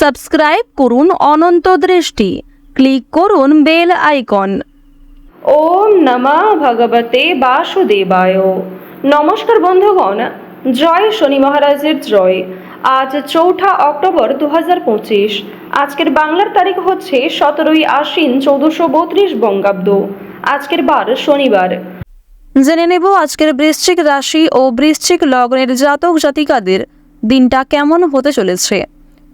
Subscribe করুন অনন্ত দৃষ্টি। Click করুন বেল আইকন। ওম নমঃ ভগবতে বাসুদেবায়। নমস্কার বন্ধুগণ জয় শনি মহারাজের জয়। আজ চৌঠা অক্টোবর দু আজকের বাংলার তারিখ হচ্ছে সতেরোই আশ্বিন চৌদ্দশো বত্রিশ বঙ্গাব্দ। আজকের বার শনিবার। জেনে নেব আজকের বৃশ্চিক রাশি ও বৃশ্চিক লগ্নের জাতক জাতিকাদের দিনটা কেমন হতে চলেছে।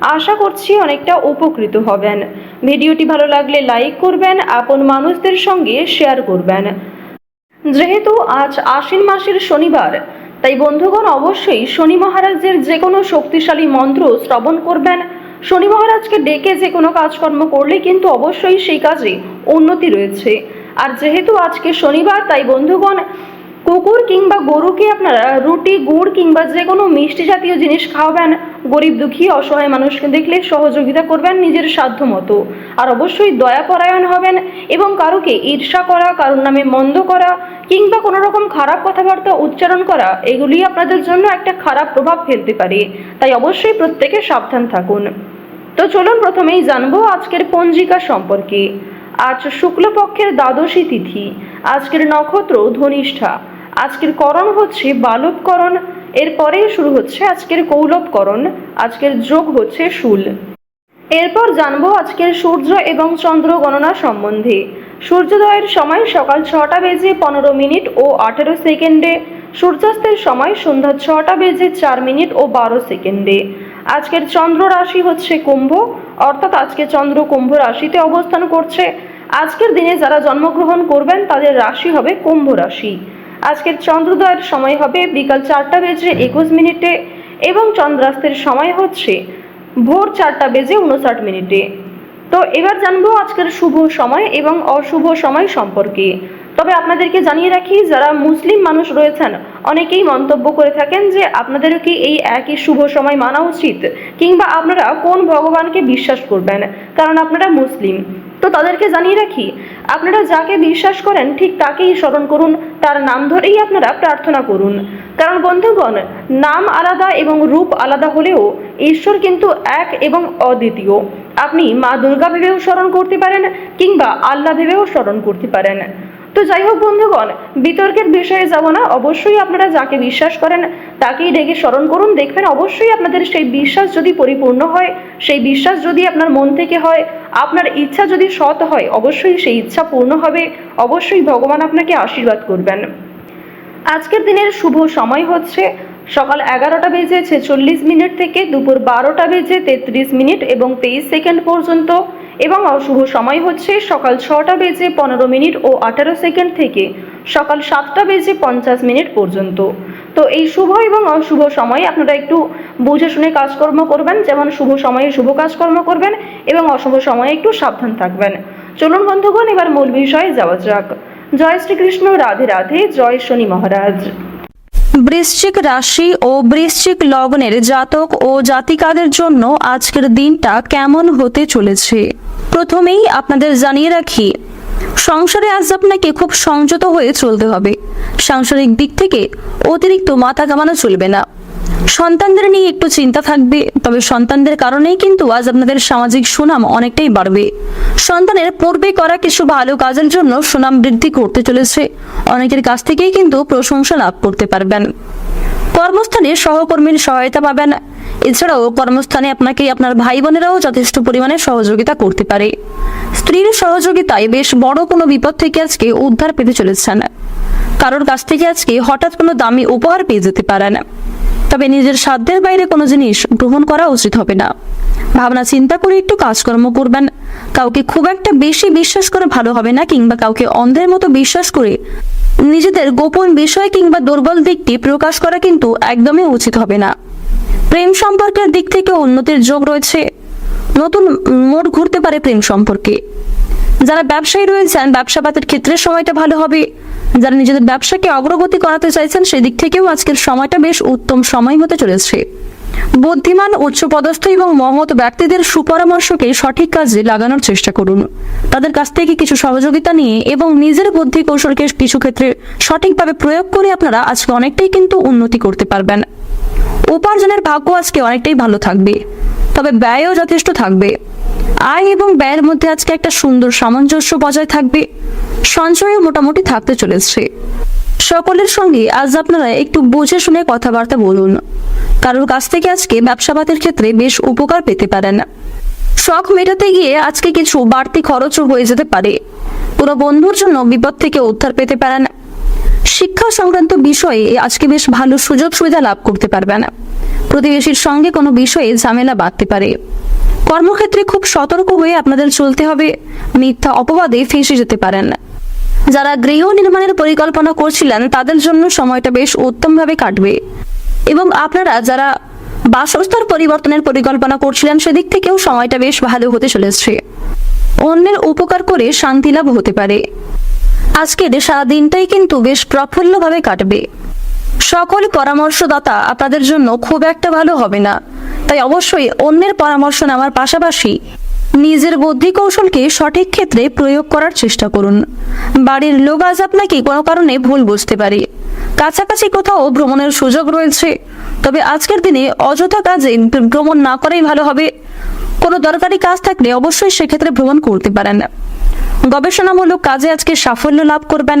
আশা করছি অনেকটা উপকৃত হবেন। ভিডিওটি ভালো লাগলে লাইক করবেন, আপন মানুষদের সঙ্গে শেয়ার করবেন। যেহেতু আজ আশ্বিন মাসের শনিবার, তাই বন্ধুগণ অবশ্যই শনি মহারাজের যে কোনো শক্তিশালী মন্ত্র শ্রবণ করবেন। শনি মহারাজকে ডেকে যে কোনো কাজকর্ম করলে কিন্তু অবশ্যই সেই কাজে উন্নতি রয়েছে। আর যেহেতু আজকে শনিবার, তাই বন্ধুগণ, কুকুর কিংবা গরুকে আপনারা রুটি, গুড় কিংবা যে কোনো মিষ্টি জাতীয় জিনিস খাওয়াবেন। গরিব দুঃখী, অসহায় মানুষকে দেখলে সহযোগিতা করবেন নিজের সাধ্য মতো। আর অবশ্যই দয়াপরায়ণ হবেন এবং কারোকে ঈর্ষা করা, কারোর নামে মন্দ করা কিংবা কোনো রকম খারাপ কথাবার্তা উচ্চারণ করা, এগুলি আপনাদের জন্য একটা খারাপ প্রভাব ফেলতে পারে। তাই অবশ্যই প্রত্যেকে সাবধান থাকুন। তো চলুন প্রথমেই জানব আজকের পঞ্জিকা সম্পর্কে। আজ শুক্লপক্ষের দ্বাদশী তিথি, আজকের নক্ষত্র ধনিষ্ঠা, আজকের করণ হচ্ছে বালবকরণ এরপরে শুরু হচ্ছে আজকের কৌলবকরণ আজকের যোগ হচ্ছে শুল। এরপর জানব আজকের সূর্য এবং চন্দ্র গণনা সম্বন্ধে। সূর্যোদয়ের সময় সকাল ছটা বেজে পনেরো মিনিট ও আঠেরো সেকেন্ডে, সূর্যাস্তের সময় সন্ধ্যা ছটা বেজে চার মিনিট ও বারো সেকেন্ডে। আজকের চন্দ্র রাশি হচ্ছে কুম্ভ, অর্থাৎ আজকে চন্দ্র কুম্ভ রাশিতে অবস্থান করছে। আজকের দিনে যারা জন্মগ্রহণ করবেন, তাদের রাশি হবে কুম্ভ রাশি। আজকের চন্দ্রোদয়ের সময় হবে বিকাল চারটা বেজে একুশ মিনিটে এবং চন্দ্রাস্তের সময় হচ্ছে ভোর চারটা বেজে উনষাট মিনিটে। তো এবার জানব আজকের শুভ সময় এবং অশুভ সময় সম্পর্কে। তবে আপনাদেরকে জানিয়ে রাখি, যারা মুসলিম মানুষ রয়েছেন, অনেকেই মন্তব্য করে থাকেন যে আপনাদেরও কি এই একই শুভ সময় মানা উচিত? কিংবা আপনারা কোন ভগবানকে বিশ্বাস করবেন? কারণ আপনারা মুসলিম। তো তাদেরকে জানিয়ে রাখি আপনারা যাকে বিশ্বাস করেন, ঠিক তাকেই স্মরণ করুন, তার নাম ধরেই আপনারা প্রার্থনা করুন। কারণ বন্ধুগণ, নাম আলাদা এবং রূপ আলাদা হলেও ঈশ্বর কিন্তু এক এবং অদ্বিতীয়। আপনি মা দুর্গা ভেবেও স্মরণ করতে পারেন কিংবা আল্লাহ ভেবেও স্মরণ করতে পারেন। তো যাই হোক বন্ধুগণ, বিতর্কের বিষয়ে যাব না। অবশ্যই আপনারা যাকে বিশ্বাস করেন তাকেই ডেকে স্মরণ করুন। দেখবেন অবশ্যই আপনাদের সেই বিশ্বাস যদি পরিপূর্ণ হয়, সেই বিশ্বাস যদি আপনার মন থেকে হয়, আপনার ইচ্ছা যদি সৎ হয়, অবশ্যই সেই ইচ্ছা পূর্ণ হবে। অবশ্যই ভগবান আপনাকে আশীর্বাদ করবেন। আজকের দিনের শুভ সময় হচ্ছে সকাল এগারোটা বেজে ছেচল্লিশ মিনিট থেকে দুপুর বারোটা বেজে তেত্রিশ মিনিট এবং তেইশ সেকেন্ড পর্যন্ত এবং অশুভ সময় হচ্ছে সকাল ছটা বেজে পনেরো মিনিট ও আঠারো সেকেন্ড থেকে সকাল সাতটা বেজে পঞ্চাশ মিনিট পর্যন্ত। তো এই শুভ এবং অশুভ সময়ে আপনারা একটু বুঝে শুনে কাজকর্ম করবেন, যেমন শুভ সময়ে শুভ কাজকর্ম করবেন এবং অশুভ সময়ে একটু সাবধান থাকবেন। চলুন বন্ধুগণ, এবার মূল বিষয়ে যাওয়া যাক। জয় শ্রীকৃষ্ণ, রাধে রাধে, জয় শনি মহারাজ। বৃশ্চিক রাশি ও বৃশ্চিক লগ্নের জাতক ও জাতিকাদের জন্য আজকের দিনটা কেমন হতে চলেছে? প্রথমেই আপনাদের জানিয়ে রাখি, সংসারে আজ আপনাকে খুব সংযত হয়ে চলতে হবে। সাংসারিক দিক থেকে অতিরিক্ত মাথা কামানো চলবে না। সন্তানদের নিয়ে একটু চিন্তা থাকবে, তবে সন্তানদের কারণেই কিন্তু আজ আপনাদের সামাজিক সুনাম অনেকটাই বাড়বে। সন্তানের পূর্বে করা কিছু ভালো কাজের জন্য সুনাম বৃদ্ধি করতে চলেছে। অনেকের কাছ থেকেই কিন্তু প্রশংসা লাভ করতে পারবেন। কর্মস্থানে সহকর্মীর সহায়তা পাবেন। এছাড়াও কর্মস্থানে আপনাকে আপনার ভাই বোনেরাও যথেষ্ট পরিমাণে সহযোগিতা করতে পারে। স্ত্রীর সহযোগিতায় বেশ বড় কোনো বিপদ থেকে আজকে উদ্ধার পেতে চলেছেন। কারোর কাছ থেকে আজকে হঠাৎ কোনো দামি উপহার পেয়ে যেতে পারেন। তবে নিজের সাধ্যের বাইরে কোনো জিনিস গ্রহণ করা উচিত হবে না। ভাবনা চিন্তা করে একটু কাজকর্ম করবেন। কাউকে খুব একটা বেশি বিশ্বাস করে ভালো হবে না কিংবা কাউকে অন্ধের মতো বিশ্বাস করে নিজেদের গোপন বিষয় কিংবা দুর্বল দিকটি প্রকাশ করা কিন্তু একদমই উচিত হবে না। প্রেম সম্পর্কের দিক থেকে উন্নতির যোগ রয়েছে। নতুন মোড় ঘুরতে পারে প্রেম সম্পর্কে। যারা ব্যবসায়ী রয়েছেন, ব্যবসাপাতের ক্ষেত্রে সময়টা ভালো হবে। যারা নিজেদের ব্যবসাকে অগ্রগতি করাতে চাইছেন, সেদিক থেকেও আজকের সময়টা বেশ উত্তম সময় হতে চলেছে। বুদ্ধিমান, উচ্চপদস্থ এবং মহৎ ব্যক্তিদের সুপরামর্শকে সঠিক কাজে লাগানোর চেষ্টা করুন। তাদের কাছ থেকে কিছু সহযোগিতা নিয়ে এবং নিজের বুদ্ধি কৌশলকে কিছু ক্ষেত্রে সঠিকভাবে প্রয়োগ করে আপনারা আজকে অনেকটাই কিন্তু উন্নতি করতে পারবেন। উপার্জনের ভাগ্য আজকে অনেকটাই ভালো থাকবে, তবে ব্যয়ও যথেষ্ট থাকবে। আয় এবং ব্যয়ের মধ্যে আজকে একটা সুন্দর সামঞ্জস্য বজায় থাকবে। সঞ্চয়ও মোটামুটি থাকতে চলেছে। সকলের সঙ্গে আজ আপনারা একটু বুঝে শুনে কথাবার্তা বলুন। কারোর কাছ থেকে আজকে ব্যবসাবাদের ক্ষেত্রে বেশ উপকার পেতে পারেন। শখ মেটাতে গিয়ে আজকে কিছু বাড়তি খরচও হয়ে যেতে পারে। পুরো বন্ধুর জন্য বিপদ থেকে উদ্ধার পেতে পারেন। শিক্ষা সংক্রান্ত বিষয়ে আজকে বেশ ভালো সুযোগ সুবিধা লাভ করতে পারবেন। প্রতিবেশীর সঙ্গে কোনো বিষয়ে ঝামেলা বাড়তে পারে। কর্মক্ষেত্রে খুব সতর্ক হয়ে আপনাদের চলতে হবে। মিথ্যা অপবাদে ফেঁসে যেতে পারেন। যারা গৃহ নির্মাণের পরিকল্পনা করছিলেন, তাদের জন্য সময়টা বেশ উত্তমভাবে কাটবে। এবং আপনারা যারা বাসস্থান পরিবর্তনের পরিকল্পনা করছিলেন, সেদিক থেকেও সময়টা বেশ ভালো হতে চলেছে। অন্যের উপকার করে শান্তি লাভ হতে পারে। আজকের সারা দিনটাই কিন্তু বেশ প্রফুল্লভাবে কাটবে। সকল পরামর্শদাতা আপনাদের জন্য খুব একটা ভালো হবে না। তাই অবশ্যই অন্যের পরামর্শ নেওয়ার পাশাপাশি নিজের বুদ্ধি কৌশলকে সঠিক ক্ষেত্রে প্রয়োগ করার চেষ্টা করুন। বাড়ির লোক আজ আপনাকে কোনো কারণে ভুল বুঝতে পারে। কাছাকাছি কোথাও ভ্রমণের সুযোগ রয়েছে। তবে আজকের দিনে অযথা কাজে ভ্রমণ না করাই ভালো হবে। কোনো দরকারি কাজ থাকলে অবশ্যই সেক্ষেত্রে ভ্রমণ করতে পারেন। গবেষণামূলক কাজে আজকে সাফল্য লাভ করবেন।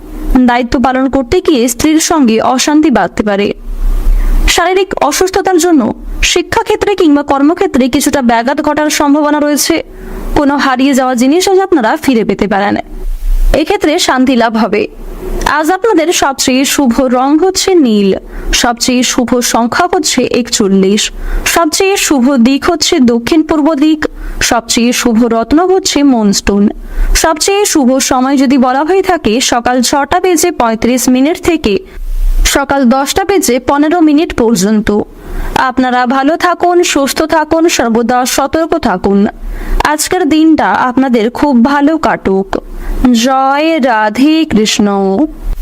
দায়িত্ব পালন করতে গিয়ে স্ত্রীর সঙ্গে অশান্তি বাড়তে পারে। শারীরিক অসুস্থতার জন্য শিক্ষাক্ষেত্রে কিংবা কর্মক্ষেত্রে কিছুটা ব্যাঘাত ঘটার সম্ভাবনা রয়েছে। কোনো হারিয়ে যাওয়া জিনিস আজ আপনারা ফিরে পেতে পারেন। এক্ষেত্রে শান্তি লাভ হবে। আজ আপনাদের সবচেয়ে শুভ রং হচ্ছে নীল, সবচেয়ে শুভ সংখ্যা হচ্ছে একচল্লিশ, সবচেয়ে শুভ দিক হচ্ছে দক্ষিণ পূর্ব দিক, সবচেয়ে শুভ রত্ন হচ্ছে মনস্টোন সবচেয়ে শুভ সময় যদি বলা হয়ে থাকে, সকাল ছটা বেজে পঁয়ত্রিশ মিনিট থেকে সকাল দশটা বেজে পনেরো মিনিট পর্যন্ত। আপনারা ভালো থাকুন, সুস্থ থাকুন, সর্বদা সতর্ক থাকুন। আজকের দিনটা আপনাদের খুব ভালো কাটুক। জয় রাধে কৃষ্ণ।